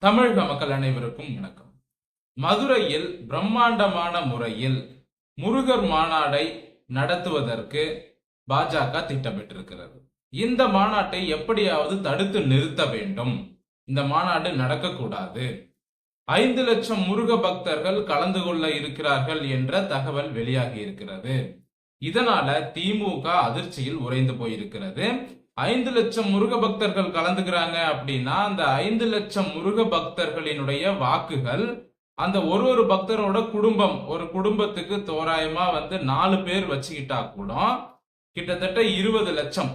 தமிழக மக்கள் அனைவருக்கும் வணக்கம். மதுரையில் பிரம்மாண்டமான முறையில் முருகர் மாநாடை நடத்துவதற்கு பாஜக திட்டமிட்டிருக்கிறது. இந்த மாநாட்டை எப்படியாவது தடுத்து நிறுத்த வேண்டும். இந்த மாநாடு நடக்கக்கூடாது. ஐந்து லட்சம் முருக பக்தர்கள் கலந்து கொள்ள இருக்கிறார்கள் என்ற தகவல் வெளியாகி இருக்கிறது. இதனால திமுக அதிர்ச்சியில் உறைந்து போயிருக்கிறது. ஐந்து லட்சம் முருக பக்தர்கள் கலந்துக்கிறாங்க அப்படின்னா அந்த ஐந்து லட்சம் முருக பக்தர்களினுடைய வாக்குகள் அந்த ஒரு ஒரு பக்தரோட குடும்பம் ஒரு குடும்பத்துக்கு தோராயமா வந்து நாலு பேர் வச்சுக்கிட்டா கூட கிட்டத்தட்ட இருபது லட்சம்.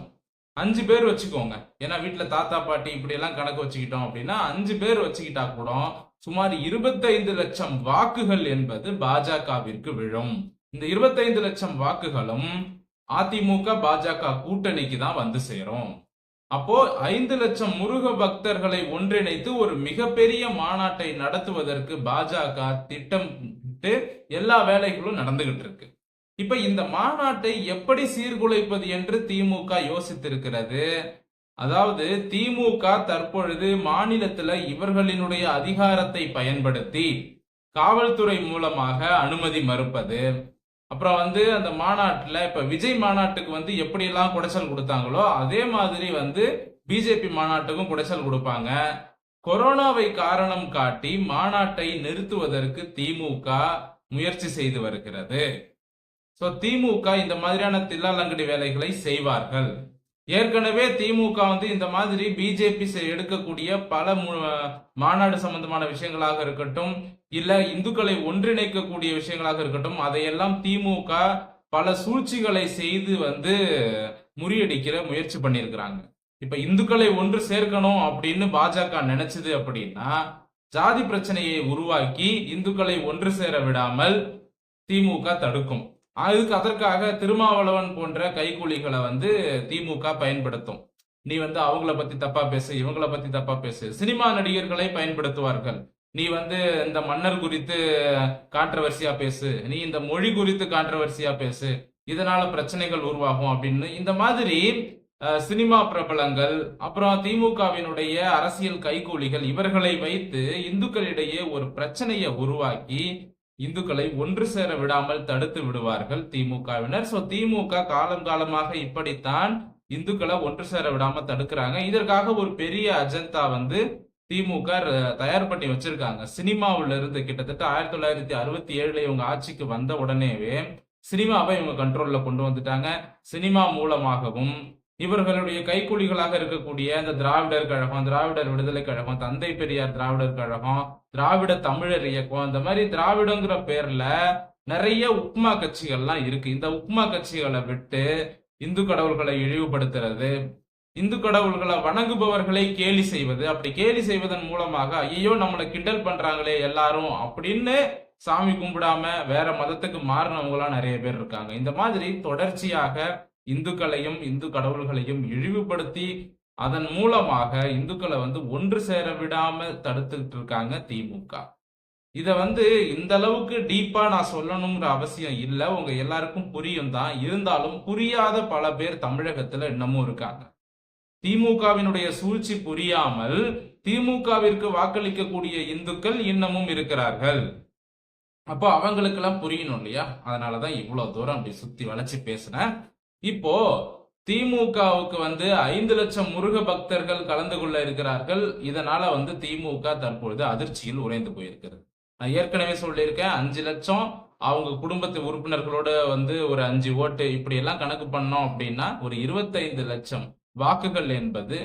அஞ்சு பேர் வச்சுக்கோங்க. ஏன்னா வீட்டுல தாத்தா பாட்டி இப்படி எல்லாம் கணக்கு வச்சுக்கிட்டோம் அப்படின்னா அஞ்சு பேர் வச்சுக்கிட்டா கூட சுமார் இருபத்தைந்து லட்சம் வாக்குகள் என்பது பாஜகவிற்கு விழும். இந்த இருபத்தைந்து லட்சம் வாக்குகளும் அதிமுக பாஜக கூட்டணிக்கு தான் வந்து சேரும். அப்போ ஐந்து லட்சம் முருக பக்தர்களை ஒன்றிணைத்து ஒரு மிகப்பெரிய மாநாட்டை நடத்துவதற்கு பாஜக திட்டமிட்டு எல்லா வேலைகளும் நடந்துகிட்டு இருக்கு. இப்ப இந்த மாநாட்டை எப்படி சீர்குலைப்பது என்று திமுக யோசித்திருக்கிறது. அதாவது திமுக தற்பொழுது மாநிலத்துல இவர்களினுடைய அதிகாரத்தை பயன்படுத்தி காவல்துறை மூலமாக அனுமதி மறுப்பது அப்புறம் வந்து அந்த மாநாட்டில் இப்போ விஜய் மாநாட்டுக்கு வந்து எப்படியெல்லாம் குடைச்சல் கொடுத்தாங்களோ அதே மாதிரி வந்து பிஜேபி மாநாட்டுக்கும் குடைச்சல் கொடுப்பாங்க. கொரோனாவை காரணம் காட்டி மாநாட்டை நிறுத்துவதற்கு திமுக முயற்சி செய்து வருகிறது. ஸோ திமுக இந்த மாதிரியான தில்லாலங்கடி வேலைகளை செய்வார்கள். ஏற்கனவே திமுக வந்து இந்த மாதிரி பிஜேபி எடுக்கக்கூடிய பல மு- மாநாடு சம்பந்தமான விஷயங்களாக இருக்கட்டும் இல்ல இந்துக்களை ஒன்றிணைக்கக்கூடிய விஷயங்களாக இருக்கட்டும் அதையெல்லாம் திமுக பல சூழ்ச்சிகளை செய்து வந்து முறியடிக்கிற முயற்சி பண்ணியிருக்கிறாங்க. இப்ப இந்துக்களை ஒன்று சேர்க்கணும் அப்படின்னு பாஜக நினைச்சது அப்படின்னா ஜாதி பிரச்சனையை உருவாக்கி இந்துக்களை ஒன்று சேர விடாமல் திமுக தடுக்கும். அதுக்கு அதற்காக திருமாவளவன் போன்ற கைக்கூலிகளை வந்து திமுக பயன்படுத்தும். நீ வந்து அவங்கள பத்தி தப்பா பேசு இவங்கள பத்தி தப்பா பேசு. சினிமா நடிகர்களை பயன்படுத்துவார்கள். நீ வந்து இந்த மன்னர் குறித்து கான்ட்ரவர்சியா பேசு. நீ இந்த மொழி குறித்து கான்ட்ரவர்சியா பேசு. இதனால பிரச்சனைகள் உருவாகும் அப்படின்னு. இந்த மாதிரி சினிமா பிரபலங்கள் அப்புறம் திமுகவினுடைய அரசியல் கைக்கூலிகள் இவர்களை வைத்து இந்துக்களிடையே ஒரு பிரச்சனையை உருவாக்கி இந்துக்களை ஒன்று சேர விடாமல் தடுத்து விடுவார்கள் திமுகவினர். சோ திமுக காலம் காலமாக இப்படித்தான் இந்துக்களை ஒன்று சேர விடாம தடுக்கிறாங்க. இதற்காக ஒரு பெரிய அஜெண்டா வந்து திமுக தயார் பண்ணி வச்சிருக்காங்க. சினிமாவுல இருந்து கிட்டத்தட்ட ஆயிரத்தி தொள்ளாயிரத்தி அறுபத்தி ஏழுல இவங்க ஆட்சிக்கு வந்த உடனேவே சினிமாவை இவங்க கண்ட்ரோல்ல கொண்டு வந்துட்டாங்க. சினிமா மூலமாகவும் இவர்களுடைய கைக்கூலிகளாக இருக்கக்கூடிய இந்த திராவிடர் கழகம் திராவிடர் விடுதலை கழகம் தந்தை பெரியார் திராவிடர் கழகம் திராவிட தமிழர் இயக்கம் இந்த மாதிரி திராவிடங்கிற பேர்ல நிறைய உப்மா கட்சிகள்லாம் இருக்கு. இந்த உப்மா கட்சிகளை விட்டு இந்து கடவுள்களை இழிவுபடுத்துறது இந்து கடவுள்களை வணங்குபவர்களை கேலி செய்வது அப்படி கேலி செய்வதன் மூலமாக ஐயோ நம்மளை கிண்டல் பண்றாங்களே எல்லாரும் அப்படின்னு சாமி கும்பிடாம வேற மதத்துக்கு மாறினவங்களாம் நிறைய பேர் இருக்காங்க. இந்த மாதிரி தொடர்ச்சியாக இந்துக்களையும் இந்து கடவுள்களையும் இழிவுபடுத்தி அதன் மூலமாக இந்துக்களை வந்து ஒன்று சேர விடாம தடுத்துட்டு இருக்காங்க திமுக. இத வந்து இந்த அளவுக்கு டீப்பா நான் சொல்லணுங்கிற அவசியம் இல்லை. உங்க எல்லாருக்கும் புரியும் தான். இருந்தாலும் புரியாத பல பேர் தமிழகத்துல இன்னமும் இருக்காங்க. திமுகவினுடைய சூழ்ச்சி புரியாமல் திமுகவிற்கு வாக்களிக்கக்கூடிய இந்துக்கள் இன்னமும் இருக்கிறார்கள். அப்போ அவங்களுக்கெல்லாம் புரியணும் இல்லையா? அதனாலதான் இவ்வளவு தூரம் அப்படி சுத்தி வளைச்சு பேசினேன். இப்போ திமுகவுக்கு வந்து ஐந்து லட்சம் முருக பக்தர்கள் கலந்து கொள்ள இருக்கிறார்கள். இதனால வந்து திமுக தற்பொழுது அதிர்ச்சியில் உறைந்து போயிருக்கிறது. நான் ஏற்கனவே சொல்லியிருக்கேன் அஞ்சு லட்சம் அவங்க குடும்பத்து உறுப்பினர்களோட வந்து ஒரு அஞ்சு ஓட்டு இப்படி எல்லாம் கணக்கு பண்ணோம் அப்படின்னா ஒரு இருபத்தைந்து லட்சம் வாக்குகள் என்பது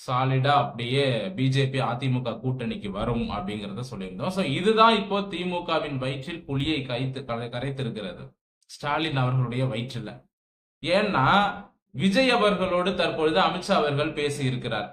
சாலிடா அப்படியே பிஜேபி அதிமுக கூட்டணிக்கு வரும் அப்படிங்கிறத சொல்லியிருந்தோம். ஸோ இதுதான் இப்போ திமுகவின் வயிற்றில் புலியை கைத்து கரைத்திருக்கிறது. ஸ்டாலின் அவர்களுடைய வயிற்றில். ஏன்னா விஜய் அவர்களோடு தற்பொழுது அமித்ஷா அவர்கள் பேசி இருக்கிறார்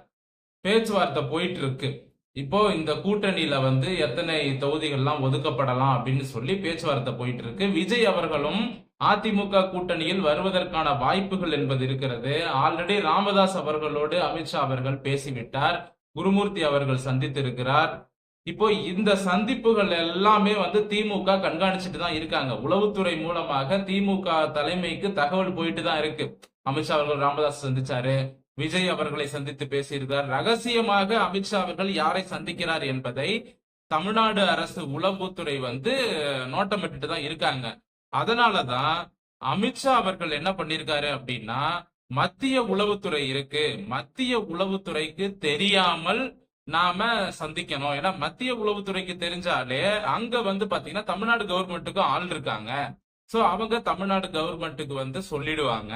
பேச்சுவார்த்தை போயிட்டு இருக்கு இப்போ இந்த கூட்டணியில வந்து எத்தனை தொகுதிகள்லாம் ஒதுக்கப்படலாம் அப்படின்னு சொல்லி பேச்சுவார்த்தை போயிட்டு இருக்கு விஜய் அவர்களும் அதிமுக கூட்டணியில் வருவதற்கான வாய்ப்புகள் என்பது இருக்கிறது. ஆல்ரெடி ராமதாஸ் அவர்களோடு அமித்ஷா அவர்கள் பேசிவிட்டார். குருமூர்த்தி அவர்கள் சந்தித்திருக்கிறார். இப்போ இந்த சந்திப்புகள் எல்லாமே வந்து திமுக கண்காணிச்சுட்டு தான் இருக்காங்க. உளவுத்துறை மூலமாக திமுக தலைமைக்கு தகவல் போயிட்டு தான் இருக்கு. அமித்ஷா அவர்கள் ராமதாஸ் சந்திச்சாரு. விஜய் அவர்களை சந்தித்து பேசியிருக்கிறார் ரகசியமாக அமித்ஷா அவர்கள் யாரை சந்திக்கிறார் என்பதை தமிழ்நாடு அரசு உளவுத்துறை வந்து நோட்டமிட்டுட்டு தான் இருக்காங்க. அதனாலதான் அமித்ஷா அவர்கள் என்ன பண்ணிருக்காரு அப்படின்னா மத்திய உளவுத்துறை இருக்கு. மத்திய உளவுத்துறைக்கு தெரியாமல் நாம சந்திக்கணும். ஏன்னா மத்திய உளவுத்துறைக்கு தெரிஞ்சாலே அங்க வந்து பாத்தீங்கன்னா தமிழ்நாடு கவர்மெண்ட்டுக்கும் ஆள் இருக்காங்க. சோ அவங்க தமிழ்நாடு கவர்மெண்ட்டுக்கு வந்து சொல்லிடுவாங்க.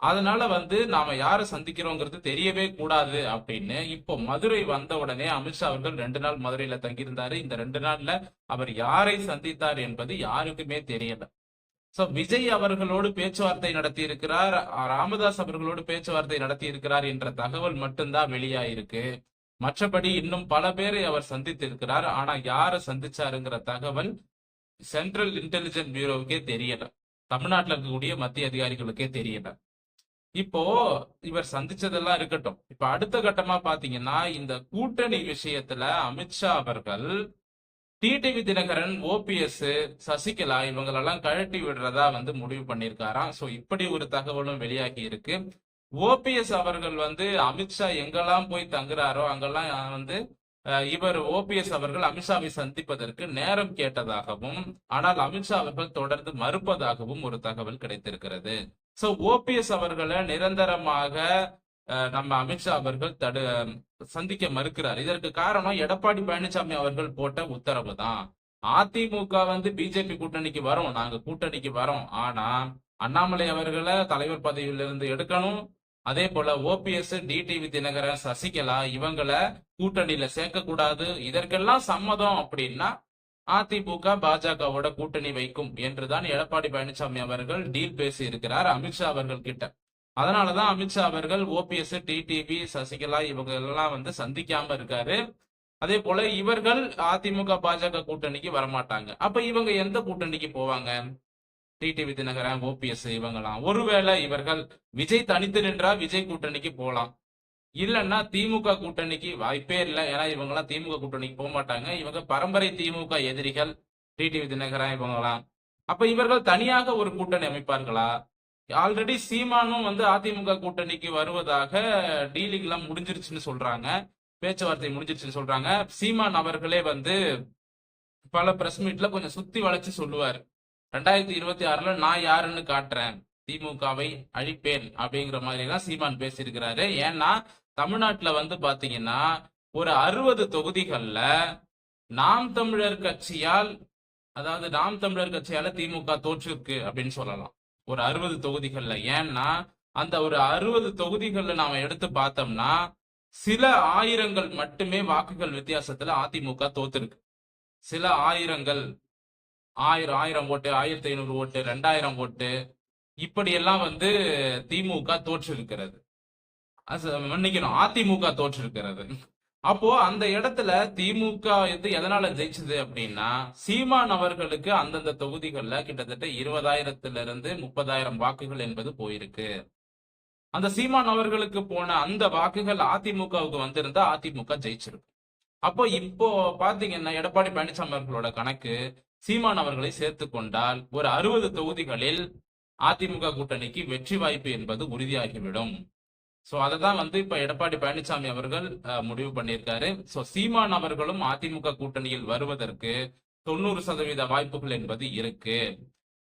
அதனால வந்து நாம யாரை சந்திக்கிறோங்கிறது தெரியவே கூடாது அப்படின்னு. இப்போ மதுரை வந்த உடனே அமித்ஷா அவர்கள் ரெண்டு நாள் மதுரையில தங்கியிருந்தாரு. இந்த ரெண்டு நாள்ல அவர் யாரை சந்தித்தார் என்பது யாருக்குமே தெரியல. சோ விஜய் அவர்களோடு பேச்சுவார்த்தை நடத்தி இருக்கிறார் ராமதாஸ் அவர்களோடு பேச்சுவார்த்தை நடத்தி இருக்கிறார் என்ற தகவல் மட்டும்தான் வெளியாயிருக்கு. மற்றபடி இன்னும் பல பேரை அவர் சந்தித்து இருக்கிறார் ஆனா யாரை சந்திச்சாருங்கிற தகவல் சென்ட்ரல் இன்டெலிஜென்ஸ் பியூரோவுக்கே தெரியல. தமிழ்நாட்டில் இருக்கக்கூடிய மத்திய அதிகாரிகளுக்கே தெரியல. இப்போ இவர் சந்திச்சதெல்லாம் இருக்கட்டும். இப்ப அடுத்த கட்டமா பாத்தீங்கன்னா இந்த கூட்டணி விஷயத்துல அமித்ஷா அவர்கள் டிடிவி தினகரன் ஓபிஎஸ் சசிகலா இவங்களெல்லாம் கழட்டி விடுறதா வந்து முடிவு பண்ணியிருக்காராம். சோ இப்படி ஒரு தகவலும் வெளியாகி இருக்கு. ஓபிஎஸ் அவர்கள் வந்து அமித்ஷா எங்கெல்லாம் போய் தங்குறாரோ அங்கெல்லாம் வந்து இவர் ஓபிஎஸ் அவர்கள் அமித்ஷாவை சந்திப்பதற்கு நேரம் கேட்டதாகவும் ஆனால் அமித்ஷா அவர்கள் தொடர்ந்து மறுப்பதாகவும் ஒரு தகவல் கிடைத்திருக்கிறது. சோ ஓபிஎஸ் அவர்களை நிரந்தரமாக அஹ், நம்ம அமித்ஷா அவர்கள் தடு சந்திக்க மறுக்கிறார். இதற்கு காரணம் எடப்பாடி பழனிசாமி அவர்கள் போட்ட உத்தரவு தான். அதிமுக வந்து பிஜேபி கூட்டணிக்கு வரோம். நாங்க கூட்டணிக்கு வரோம். ஆனா அண்ணாமலை அவர்களை தலைவர் பதவியிலிருந்து எடுக்கணும். அதே போல ஓபிஎஸ் டிடிவி தினகரன் சசிகலா இவங்களை கூட்டணியில சேர்க்க கூடாது இதற்கெல்லாம் சம்மதம் அப்படின்னா அதிமுக பாஜகவோட கூட்டணி வைக்கும் என்றுதான் எடப்பாடி பழனிசாமி அவர்கள் டீல் பேசி இருக்கிறார் அமித்ஷா அவர்கள் கிட்ட அதனாலதான் அமித்ஷா அவர்கள் ஓபிஎஸ் டிடிவி சசிகலா இவங்க எல்லாம் வந்து சந்திக்காம இருக்காரு. அதே போல இவர்கள் அதிமுக பாஜக கூட்டணிக்கு வரமாட்டாங்க. அப்ப இவங்க எந்த கூட்டணிக்கு போவாங்க? டிடிவி தினகரன் ஓபிஎஸ் இவங்கலாம். ஒருவேளை இவர்கள் விஜய் தனித்து நின்றா விஜய் கூட்டணிக்கு போலாம். இல்லைன்னா திமுக கூட்டணிக்கு வாய்ப்பே இல்லை. ஏன்னா இவங்கெல்லாம் திமுக கூட்டணிக்கு போக மாட்டாங்க. இவங்க பரம்பரை திமுக எதிரிகள் டிடிவி தினகரன் இவங்கலாம். அப்ப இவர்கள் தனியாக ஒரு கூட்டணி அமைப்பார்களா? ஆல்ரெடி சீமானும் வந்து அதிமுக கூட்டணிக்கு வருவதாக டீலிங் எல்லாம் முடிஞ்சிருச்சுன்னு சொல்றாங்க. பேச்சுவார்த்தை முடிஞ்சிருச்சுன்னு சொல்றாங்க. சீமான் அவர்களே வந்து பல பிரஸ் மீட்ல கொஞ்சம் சுத்தி வளைச்சு சொல்லுவார். ரெண்டாயிரத்தி இருபத்தி ஆறுல நான் யாருன்னு காட்டுறேன். திமுகவை அழிப்பேன் அப்படிங்கிற மாதிரி எல்லாம் சீமான் பேசியிருக்கிறாரு. ஏன்னா தமிழ்நாட்டுல வந்து பாத்தீங்கன்னா ஒரு அறுபது தொகுதிகள்ல நாம் தமிழர் கட்சியால் அதாவது நாம் தமிழர் கட்சியால திமுக தோற்றிருக்கு அப்படின்னு சொல்லலாம். ஒரு அறுபது தொகுதிகள்ல. ஏன்னா அந்த ஒரு அறுபது தொகுதிகள்ல நாம எடுத்து பார்த்தோம்னா சில ஆயிரங்கள் மட்டுமே வாக்குகள் வித்தியாசத்துல அதிமுக தோத்துருக்கு. சில ஆயிரங்கள் ஆயிரம் ஆயிரம் ஓட்டு ஆயிரத்தி ஐநூறு ஓட்டு ரெண்டாயிரம் ஓட்டு. இப்படியெல்லாம் வந்து திமுக தோற்றிருக்கிறது. மன்னிக்கணும் அதிமுக தோற்றிருக்கிறது. அப்போ அந்த இடத்துல திமுக வந்து எதனால ஜெயிச்சது அப்படின்னா சீமான் அவர்களுக்கு அந்தந்த தொகுதிகள்ல கிட்டத்தட்ட இருபதாயிரத்துல இருந்து முப்பதாயிரம் வாக்குகள் என்பது போயிருக்கு. அந்த சீமான் அவர்களுக்கு போன அந்த வாக்குகள் அதிமுகவுக்கு வந்திருந்தா அதிமுக ஜெயிச்சிருக்கு அப்போ இப்போ பாத்தீங்கன்னா எடப்பாடி பழனிசாமி அவர்களோட கணக்கு சீமான் அவர்களை சேர்த்து கொண்டால் ஒரு அறுபது தொகுதிகளில் அதிமுக கூட்டணிக்கு வெற்றி வாய்ப்பு என்பது உறுதியாகிவிடும். சோ அதை தான் வந்து இப்ப எடப்பாடி பழனிசாமி அவர்கள் அஹ், முடிவு பண்ணியிருக்காரு. சோ சீமான் அவர்களும் அதிமுக கூட்டணியில் வருவதற்கு தொண்ணூறு சதவீத வாய்ப்புகள் என்பது இருக்கு.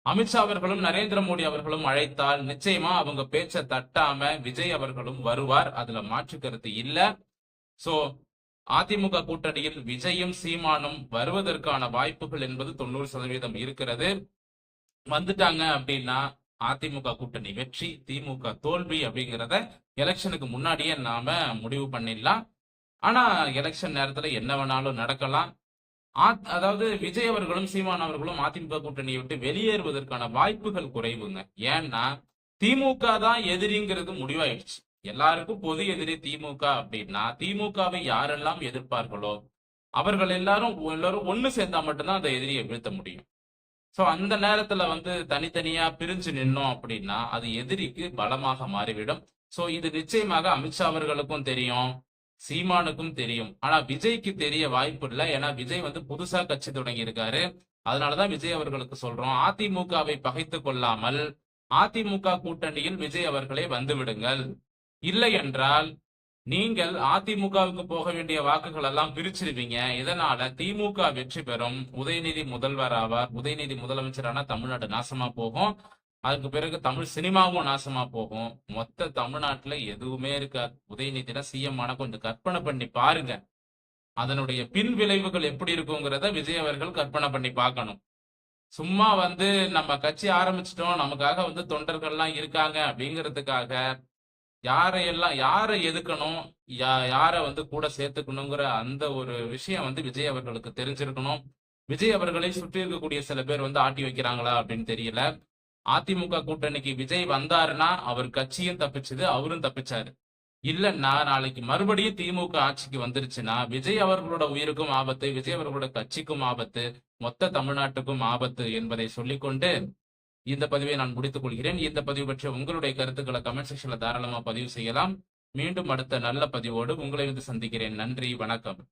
அமித்ஷா அவர்களும் நரேந்திர மோடி அவர்களும் அழைத்தால் நிச்சயமா அவங்க பேச்ச தட்டாம விஜய் அவர்களும் வருவார். அதுல மாற்று கருத்து இல்ல. சோ அதிமுக கூட்டணியில் விஜயும் சீமானும் வருவதற்கான வாய்ப்புகள் என்பது தொண்ணூறு சதவீதம் இருக்கிறது. வந்துட்டாங்க அப்படின்னா அதிமுக கூட்டணி வெற்றி திமுக தோல்வி அப்படிங்கிறத எலெக்ஷனுக்கு முன்னாடியே நாம முடிவு பண்ணிடலாம். ஆனா எலெக்ஷன் நேரத்துல என்ன வேணாலும் நடக்கலாம். அதாவது விஜய் அவர்களும் சீமான் அவர்களும் அதிமுக கூட்டணியை விட்டு வெளியேறுவதற்கான வாய்ப்புகள் குறைவுங்க. ஏன்னா திமுக தான் எதிரிங்கிறது முடிவாயிடுச்சு. எல்லாருக்கும் பொது எதிரி திமுக அப்படின்னா திமுகவை யாரெல்லாம் எதிர்ப்பார்களோ அவர்கள் எல்லாரும் எல்லாரும் ஒண்ணு சேர்ந்தா மட்டும்தான் அந்த எதிரியை வீழ்த்த முடியும். சோ அந்த நேரத்துல வந்து தனித்தனியா பிரிஞ்சு நின்னோம் அப்படின்னா அது எதிரிக்கு பலமாக மாறிவிடும். சோ இது நிச்சயமாக அமித்ஷா அவர்களுக்கும் தெரியும் சீமானுக்கும் தெரியும். ஆனா விஜய்க்கு தெரிய வாய்ப்பு இல்லை. ஏன்னா விஜய் வந்து புதுசா கட்சி தொடங்கி இருக்காரு அதனாலதான் விஜய் அவர்களுக்கு சொல்றோம் அதிமுகவை பகைத்து கொள்ளாமல் அதிமுக கூட்டணியில் விஜய் அவர்களே வந்து விடுங்கள். இல்லை என்றால் நீங்கள் அதிமுகவுக்கு போக வேண்டிய வாக்குகள் எல்லாம் பிரிச்சிருவீங்க. இதனால திமுக வெற்றி பெறும். உதயநிதி முதல்வர் ஆவார். உதயநிதி முதலமைச்சரான தமிழ்நாடு நாசமா போகும். அதுக்கு பிறகு தமிழ் சினிமாவும் நாசமா போகும். மொத்த தமிழ்நாட்டுல எதுவுமே இருக்காது. உதயநிதினா சிஎம் ஆன கொஞ்சம் கற்பனை பண்ணி பாருங்க. அதனுடைய பின் விளைவுகள் எப்படி இருக்குங்கிறத விஜய் அவர்கள் கற்பனை பண்ணி பார்க்கணும். சும்மா வந்து நம்ம கட்சி ஆரம்பிச்சிட்டோம். நமக்காக வந்து தொண்டர்கள்லாம் இருக்காங்க அப்படிங்கிறதுக்காக யாரையெல்லாம் யாரை எதுக்கணும் யா யாரை வந்து கூட சேர்த்துக்கணுங்கிற அந்த ஒரு விஷயம் வந்து விஜய் அவர்களுக்கு தெரிஞ்சிருக்கணும். விஜய் அவர்களை சுற்றி இருக்கக்கூடிய சில பேர் வந்து ஆட்டி வைக்கிறாங்களா அப்படின்னு தெரியல. அதிமுக கூட்டணிக்கு விஜய் வந்தாருன்னா அவர் கட்சியும் தப்பிச்சது அவரும் தப்பிச்சாரு. இல்லைன்னா நாளைக்கு மறுபடியும் திமுக ஆட்சிக்கு வந்துருச்சுன்னா விஜய் அவர்களோட உயிருக்கும் ஆபத்து விஜய் அவர்களோட கட்சிக்கும் ஆபத்து மொத்த தமிழ்நாட்டுக்கும் ஆபத்து என்பதை சொல்லிக்கொண்டு இந்த பதிவை நான் முடித்துக் கொள்கிறேன். இந்த பதிவு பற்றிய உங்களுடைய கருத்துக்களை கமெண்ட் செக்ஷன்ல தாராளமா பதிவு செய்யலாம். மீண்டும் அடுத்த நல்ல பதிவோடு உங்களை வந்து சந்திக்கிறேன். நன்றி வணக்கம்.